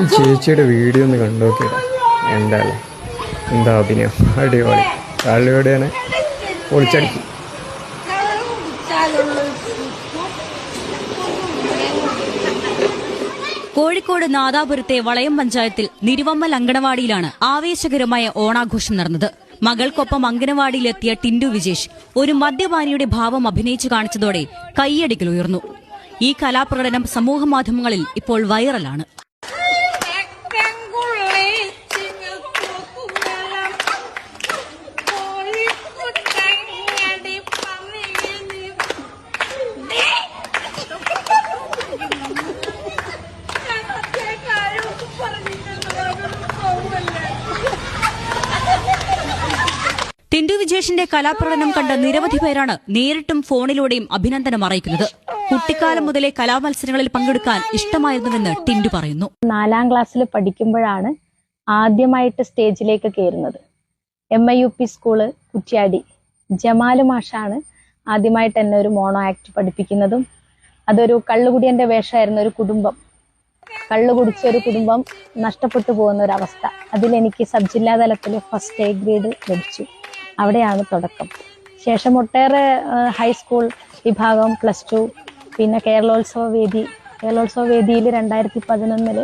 ഈ ചേച്ചിയുടെ വീഡിയോ ഒന്ന് കണ്ടു നോക്കിയതാ. എന്തായാലും. എന്താ അഭിനയം? അടിപൊളി. കാളിയോടെയാണ് പൊളിച്ചടിക്കും കോഴിക്കോട് നാദാപുരത്തെ വളയം പഞ്ചായത്തിൽ നിരുവമ്മൽ അങ്കണവാടിയിലാണ് ആവേശകരമായ ഓണാഘോഷം നടന്നത്. മകൾക്കൊപ്പം അങ്കണവാടിയിലെത്തിയ ടിൻഡു വിജേഷ് ഒരു മദ്യപാനിയുടെ ഭാവം അഭിനയിച്ചു കാണിച്ചതോടെ കൈയടികൾ ഉയർന്നു. ഈ കലാപ്രകടനം സമൂഹമാധ്യമങ്ങളിൽ ഇപ്പോൾ വൈറലാണ്. ടിൻഡു വിജേഷിന്റെ കലാപ്രകടനം കണ്ട നിരവധി പേരാണ് നേരിട്ടും ഫോണിലൂടെയും അഭിനന്ദനം അറിയിക്കുന്നത്. കുട്ടിക്കാലം മുതലേ കലാമത്സരങ്ങളിൽ പങ്കെടുക്കാൻ ഇഷ്ടമായിരുന്നുവെന്ന് ടിൻഡു പറയുന്നു. നാലാം ക്ലാസ്സിൽ പഠിക്കുമ്പോഴാണ് ആദ്യമായിട്ട് സ്റ്റേജിലേക്ക് കയറുന്നത്. M I U P school Kuttiyadi Jamal മാഷാണ് ആദ്യമായിട്ട് എന്നെ ഒരു മോണോ ആക്ട് പഠിപ്പിക്കുന്നതും അതൊരു കള്ളുകുടിയന്റെ വേഷമായിരുന്ന ഒരു കുടുംബം. കള്ളു കുടിച്ച ഒരു കുടുംബം നഷ്ടപ്പെട്ടു പോകുന്ന ഒരു അവസ്ഥ. അതിലെനിക്ക് സബ് ജില്ലാ തലത്തിൽ ഫസ്റ്റ് എ ഗ്രേഡ് ലഭിച്ചു. അവിടെയാണ് തുടക്കം. ശേഷം ഒട്ടേറെ ഹൈസ്കൂൾ വിഭാഗം പ്ലസ് ടു പിന്നെ കേരളോത്സവ വേദി. കേരളോത്സവ വേദിയിൽ രണ്ടായിരത്തി പതിനൊന്നിൽ